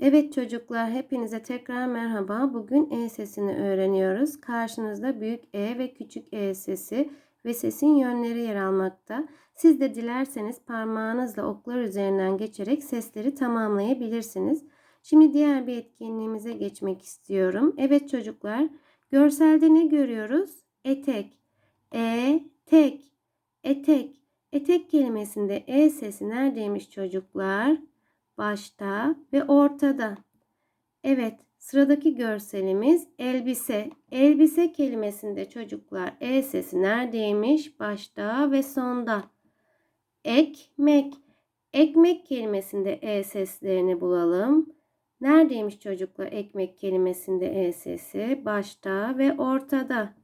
Evet çocuklar hepinize tekrar merhaba. Bugün E sesini öğreniyoruz. Karşınızda büyük E ve küçük E sesi ve sesin yönleri yer almakta. Siz de dilerseniz parmağınızla oklar üzerinden geçerek sesleri tamamlayabilirsiniz. Şimdi diğer bir etkinliğimize geçmek istiyorum. Evet çocuklar görselde ne görüyoruz? Etek, E, tek, etek. Etek kelimesinde E sesi neredeymiş çocuklar? Başta ve ortada. Evet, sıradaki görselimiz elbise. Elbise kelimesinde çocuklar e sesi neredeymiş? Başta ve sonda. Ekmek. Ekmek kelimesinde e seslerini bulalım. Neredeymiş çocuklar ekmek kelimesinde e sesi? Başta ve ortada.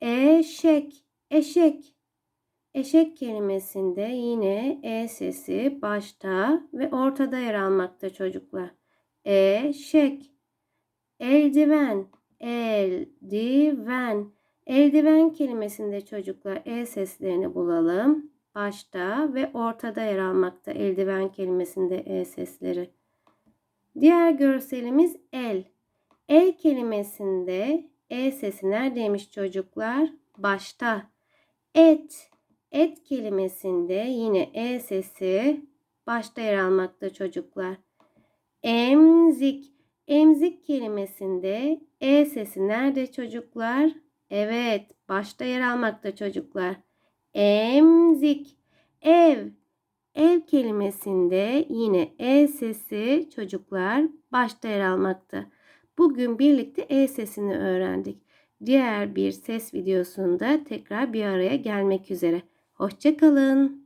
Eşek. Eşek. Eşek kelimesinde yine e sesi başta ve ortada yer almakta çocuklar. Eşek. Eldiven. Eldiven. Eldiven kelimesinde çocuklar e seslerini bulalım. Başta ve ortada yer almakta eldiven kelimesinde e sesleri. Diğer görselimiz el. El kelimesinde e sesi neredeymiş çocuklar? Başta. Et. Et kelimesinde yine e sesi başta yer almakta çocuklar. Emzik. Emzik kelimesinde e sesi nerede çocuklar? Evet, başta yer almakta çocuklar. Emzik. Ev. Ev kelimesinde yine e sesi çocuklar başta yer almakta. Bugün birlikte e sesini öğrendik. Diğer bir ses videosunda tekrar bir araya gelmek üzere. Hoşçakalın.